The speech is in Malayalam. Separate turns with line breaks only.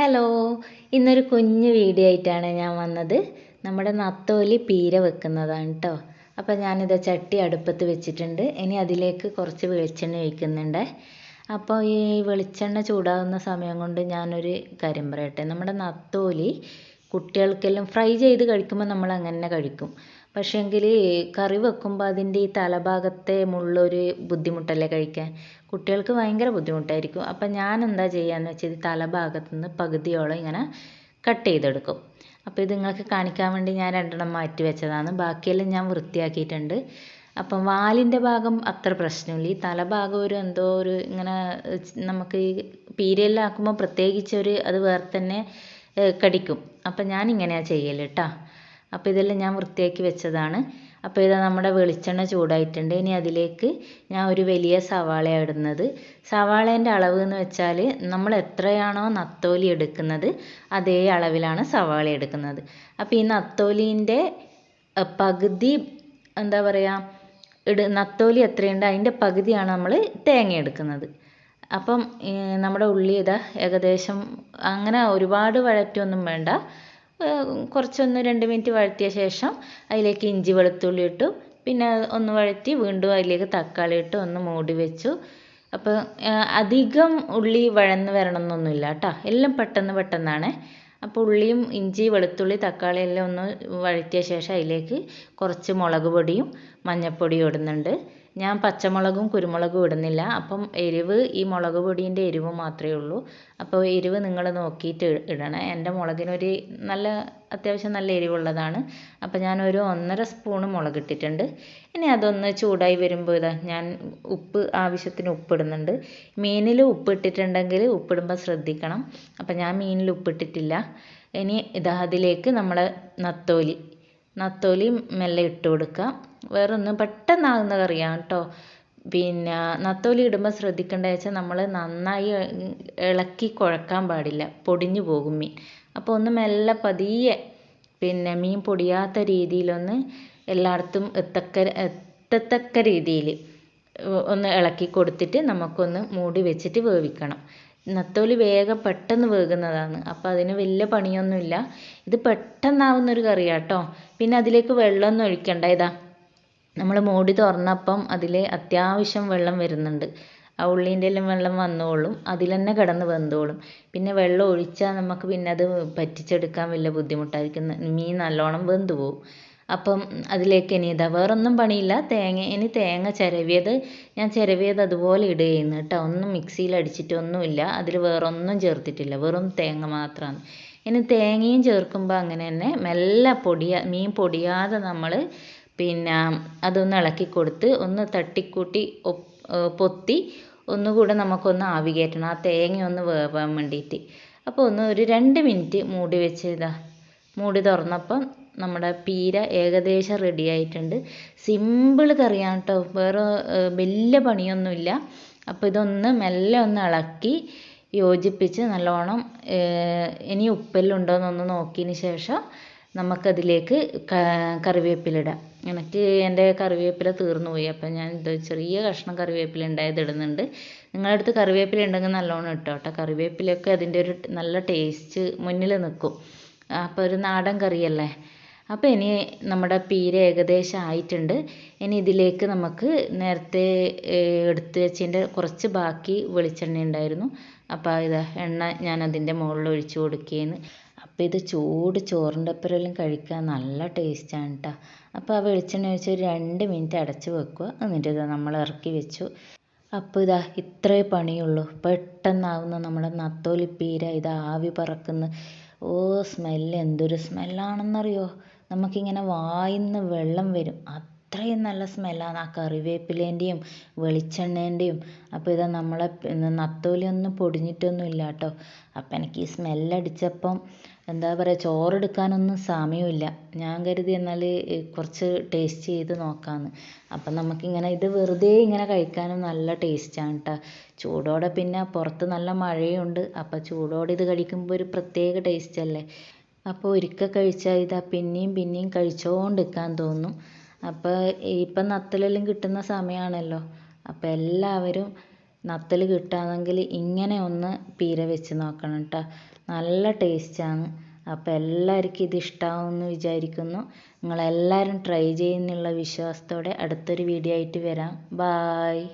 ഹലോ ഇന്നൊരു കുഞ്ഞ് വീഡിയോ ആയിട്ടാണ് ഞാൻ വന്നത്. നമ്മുടെ നത്തോലി പീര വെക്കുന്നതാണ് കേട്ടോ അപ്പോൾ ഞാനിത് ചട്ടി അടുപ്പത്ത് വെച്ചിട്ടുണ്ട്. ഇനി അതിലേക്ക് കുറച്ച് വെളിച്ചെണ്ണ ഒഴിക്കുന്നുണ്ട്. അപ്പോൾ ഈ വെളിച്ചെണ്ണ ചൂടാകുന്ന സമയം കൊണ്ട് ഞാനൊരു കാര്യം പറയട്ടെ നമ്മുടെ നത്തോലി കുട്ടികൾക്കെല്ലാം ഫ്രൈ ചെയ്ത് കഴിക്കുമ്പോൾ നമ്മൾ അങ്ങനെ കഴിക്കും. പക്ഷേങ്കിൽ കറി വെക്കുമ്പോൾ അതിന്റെ ഈ തലഭാഗത്തെ മുള്ളൊരു ബുദ്ധിമുട്ടല്ലേ കഴിക്കാൻ? കുട്ടികൾക്ക് ഭയങ്കര ബുദ്ധിമുട്ടായിരിക്കും. അപ്പം ഞാൻ എന്താ ചെയ്യാന്ന് വെച്ചാൽ തലഭാഗത്തു നിന്ന് പകുതിയോളം ഇങ്ങനെ കട്ട് ചെയ്തെടുക്കും. അപ്പോൾ ഇത് നിങ്ങൾക്ക് കാണിക്കാൻ വേണ്ടി ഞാൻ രണ്ടെണ്ണം മാറ്റി വെച്ചതാണ്. ബാക്കിയെല്ലാം ഞാൻ വൃത്തിയാക്കിയിട്ടുണ്ട്. അപ്പം വാലിന്റെ ഭാഗം അത്ര പ്രശ്നമില്ല. ഈ തലഭാഗം ഒരു എന്തോ ഒരു ഇങ്ങനെ നമുക്ക് ഈ പീരിയെല്ലാം പ്രത്യേകിച്ച് ഒരു അത് വേറെ തന്നെ കടിക്കും. അപ്പം ഞാൻ ഇങ്ങനെയാണ് ചെയ്യൽ കേട്ടോ അപ്പോൾ ഇതെല്ലാം ഞാൻ വൃത്തിയാക്കി വെച്ചതാണ്. അപ്പോൾ ഇതാ നമ്മുടെ വെളിച്ചെണ്ണ ചൂടായിട്ടുണ്ട്. ഇനി അതിലേക്ക് ഞാൻ ഒരു വലിയ സവാളയാണ് ഇടുന്നത്. സവാളേന്റെ അളവ് എന്ന് വെച്ചാൽ നമ്മൾ എത്രയാണോ നത്തോലി എടുക്കുന്നത് അതേ അളവിലാണ് സവാള എടുക്കുന്നത്. അപ്പോൾ ഈ നത്തോലീന്റെ പകുതി എന്താ പറയുക ഇട് നത്തോലി എത്രയുണ്ട് അതിന്റെ പകുതിയാണ് നമ്മൾ തേങ്ങ എടുക്കുന്നത്. അപ്പം നമ്മുടെ ഉള്ളി ഇതാ ഏകദേശം അങ്ങനെ ഒരുപാട് വഴറ്റൊന്നും വേണ്ട. കുറച്ചൊന്ന് രണ്ട് മിനിറ്റ് വഴറ്റിയ ശേഷം അതിലേക്ക് ഇഞ്ചി വെളുത്തുള്ളി ഇട്ടു. പിന്നെ ഒന്ന് വഴറ്റി വീണ്ടും അതിലേക്ക് തക്കാളി ഇട്ട് ഒന്ന് മൂടി വെച്ചു. അപ്പോൾ അധികം ഉള്ളി വഴന്ന് വരണം എന്നൊന്നുമില്ല കേട്ടോ. എല്ലാം പെട്ടെന്ന് പെട്ടെന്നാണ്. അപ്പോൾ ഉള്ളിയും ഇഞ്ചി വെളുത്തുള്ളി തക്കാളി എല്ലാം ഒന്ന് വഴറ്റിയ ശേഷം അതിലേക്ക് കുറച്ച് മുളക് പൊടിയും മഞ്ഞൾപ്പൊടിയും ഇടുന്നുണ്ട്. ഞാൻ പച്ചമുളകും കുരുമുളകും ഇടുന്നില്ല. അപ്പം എരിവ് ഈ മുളക് പൊടീന്റെ എരിവ് മാത്രമേ ഉള്ളൂ. അപ്പോൾ എരിവ് നിങ്ങൾ നോക്കിയിട്ട് ഇടണേ. എന്റെ മുളകിനൊരു നല്ല അത്യാവശ്യം നല്ല എരിവുള്ളതാണ്. അപ്പോൾ ഞാനൊരു ഒന്നര സ്പൂണ് മുളക് ഇട്ടിട്ടുണ്ട്. ഇനി അതൊന്ന് ചൂടായി വരുമ്പോൾ ഇതാ ഞാൻ ഉപ്പ് ആവശ്യത്തിന് ഉപ്പിടുന്നുണ്ട് മീനിൽ ഉപ്പിട്ടിട്ടുണ്ടെങ്കിൽ ഉപ്പിടുമ്പോൾ ശ്രദ്ധിക്കണം. അപ്പോൾ ഞാൻ മീനിൽ ഉപ്പിട്ടിട്ടില്ല ഇനി ഇതാ അതിലേക്ക് നമ്മളെ നത്തോലി നത്തോലി മെല്ലെ ഇട്ട് കൊടുക്കുക. വേറൊന്നും പെട്ടെന്നാകുന്ന കറിയാണ് കേട്ടോ പിന്നെ നത്തോലി ഇടുമ്പോൾ ശ്രദ്ധിക്കേണ്ടത് വെച്ചാൽ നമ്മൾ നന്നായി ഇളക്കി കുഴക്കാൻ പാടില്ല. പൊടിഞ്ഞു പോകും മീൻ. അപ്പോൾ ഒന്ന് മെല്ലെ പതിയെ പിന്നെ മീൻ പൊടിയാത്ത രീതിയിലൊന്ന് എല്ലായിടത്തും എത്തക്ക എത്തത്തക്ക രീതിയിൽ ഒന്ന് ഇളക്കി കൊടുത്തിട്ട് നമുക്കൊന്ന് മൂടി വെച്ചിട്ട് വേവിക്കണം. നത്തോലി വേഗം പെട്ടെന്ന് വേകുന്നതാണ്. അപ്പോൾ അതിന് വലിയ പണിയൊന്നുമില്ല. ഇത് പെട്ടെന്നാവുന്നൊരു കറിയാട്ടോ. പിന്നെ അതിലേക്ക് വെള്ളമൊന്നും ഒഴിക്കണ്ട. ഇതാ. നമ്മൾ മൂടി തുറന്നപ്പം അതിൽ അത്യാവശ്യം വെള്ളം വരുന്നുണ്ട്. ആ ഉള്ളീന്റെ എല്ലാം വെള്ളം വന്നോളും. അതിൽ തന്നെ കിടന്ന് വെന്തോളും. പിന്നെ വെള്ളം ഒഴിച്ചാൽ നമുക്ക് പിന്നെ അത് പറ്റിച്ചെടുക്കാൻ വലിയ ബുദ്ധിമുട്ടായിരിക്കും. മീൻ നല്ലോണം വെന്ത് പോകും അപ്പം അതിലേക്ക് ഇനി ഇതാ വേറൊന്നും പണിയില്ല. തേങ്ങ ഇനി തേങ്ങ ചിരവിയത് ഞാൻ ചിരവിയത് അതുപോലെ ഇടുകയെന്ന് കേട്ടോ. ഒന്നും മിക്സിയിൽ അടിച്ചിട്ടൊന്നുമില്ല. അതിൽ വേറൊന്നും ചേർത്തിട്ടില്ല. വെറും തേങ്ങ മാത്രമാണ്. ഇനി തേങ്ങയും ചേർക്കുമ്പോൾ അങ്ങനെ തന്നെ മെല്ലെ പൊടിയാ മീൻ പൊടിയാതെ നമ്മൾ പിന്നെ അതൊന്ന് ഇളക്കി കൊടുത്ത് ഒന്ന് തട്ടിക്കൂട്ടി പൊത്തി ഒന്നുകൂടെ നമുക്കൊന്ന് ആവി കയറ്റണം. ആ തേങ്ങ ഒന്ന് വേവാൻ വേണ്ടിയിട്ട് അപ്പോൾ ഒന്ന് ഒരു രണ്ട് മിനിറ്റ് മൂടി വെച്ച് ഇതാ മൂടി തുറന്നപ്പം നമ്മുടെ പീര ഏകദേശം റെഡി ആയിട്ടുണ്ട്. സിമ്പിൾ കറിയാണ് കേട്ടോ വേറെ വലിയ പണിയൊന്നുമില്ല. അപ്പോൾ ഇതൊന്ന് മെല്ലെ ഒന്ന് ഇളക്കി യോജിപ്പിച്ച് നല്ലോണം ഇനി ഉപ്പെല്ലാം ഉണ്ടോ എന്നൊന്ന് നോക്കിയതിന് ശേഷം നമുക്കതിലേക്ക് കറിവേപ്പില ഇടാം. എനിക്ക് എന്റെ കറിവേപ്പില തീർന്നു പോയി അപ്പം ഞാൻ ഇത് ചെറിയ കഷ്ണം കറിവേപ്പില ഉണ്ടായത് ഇടുന്നുണ്ട്. നിങ്ങളുടെ അടുത്ത് കറിവേപ്പില ഉണ്ടെങ്കിൽ നല്ലോണം ഇട്ടോ. കേട്ടോ കറിവേപ്പിലയൊക്കെ അതിന്റെ ഒരു നല്ല ടേസ്റ്റ് മുന്നിൽ നിൽക്കും. അപ്പോൾ ഒരു നാടൻ കറിയല്ലേ? അപ്പോൾ ഇനി നമ്മുടെ പീര ഏകദേശം ആയിട്ടുണ്ട്. ഇനി ഇതിലേക്ക് നമുക്ക് നേരത്തെ എടുത്ത് വെച്ചതിന്റെ കുറച്ച് ബാക്കി വെളിച്ചെണ്ണ ഉണ്ടായിരുന്നു. അപ്പോൾ ഇതാ എണ്ണ ഞാൻ അതിന്റെ മുകളിൽ ഒഴിച്ച് കൊടുക്കുകയാണ് അപ്പോൾ ഇത് ചൂട് ചോറിന്റെ ഒപ്പരെല്ലാം കഴിക്കാൻ നല്ല ടേസ്റ്റാണ് കേട്ടോ അപ്പോൾ ആ വെളിച്ചെണ്ണ ഒഴിച്ച് ഒരു രണ്ട് മിനിറ്റ് അടച്ച് വെക്കുക. എന്നിട്ട് ഇതാ നമ്മൾ ഇറക്കി വെച്ചു. അപ്പോൾ ഇതാ ഇത്രേ പണിയുള്ളൂ. പെട്ടെന്നാവുന്ന നമ്മുടെ നത്തോലി പീര ഇത് ആവി പറക്കുന്ന. ഓ സ്മെല്ല് എന്തൊരു സ്മെല്ലാണെന്നറിയോ നമുക്കിങ്ങനെ വായിന്ന് വെള്ളം വരും. അത്രയും നല്ല സ്മെല്ലാണ് ആ കറിവേപ്പിലേന്റെയും വെളിച്ചെണ്ണേന്റെയും അപ്പോൾ ഇതാ നമ്മളെ നത്തോലി ഒന്നും പൊടിഞ്ഞിട്ടൊന്നും ഇല്ല കേട്ടോ അപ്പം എനിക്ക് ഈ സ്മെല്ലടിച്ചപ്പം എന്താ പറയുക ചോറെടുക്കാനൊന്നും സമയമില്ല ഞാൻ കരുതി എന്നാൽ കുറച്ച് ടേസ്റ്റ് ചെയ്ത് നോക്കാമെന്ന് അപ്പം നമുക്കിങ്ങനെ ഇത് വെറുതെ ഇങ്ങനെ കഴിക്കാനും നല്ല ടേസ്റ്റാണ് കേട്ടോ ചൂടോടെ പിന്നെ പുറത്ത് നല്ല മഴയുണ്ട് അപ്പോൾ ചൂടോടെ ഇത് കഴിക്കുമ്പോൾ ഒരു പ്രത്യേക ടേസ്റ്റ് അല്ലേ? അപ്പോൾ ഒരിക്കൽ കഴിച്ചാൽ ഇതാ പിന്നെയും പിന്നെയും കഴിച്ചുകൊണ്ടിരിക്കാൻ തോന്നും. അപ്പോൾ ഇപ്പം നത്തലെല്ലാം കിട്ടുന്ന സമയമാണല്ലോ അപ്പോൾ എല്ലാവരും നത്തൽ കിട്ടുകയാണെങ്കിൽ ഇങ്ങനെ ഒന്ന് പീര വെച്ച് നോക്കണം കേട്ടോ നല്ല ടേസ്റ്റാണ്. അപ്പോൾ എല്ലാവർക്കും ഇത് ഇഷ്ടമാവുമെന്ന് വിചാരിക്കുന്നു. നിങ്ങളെല്ലാവരും ട്രൈ ചെയ്യുമെന്നുള്ള വിശ്വാസത്തോടെ അടുത്തൊരു വീഡിയോ ആയിട്ട് വരാം. ബായ്.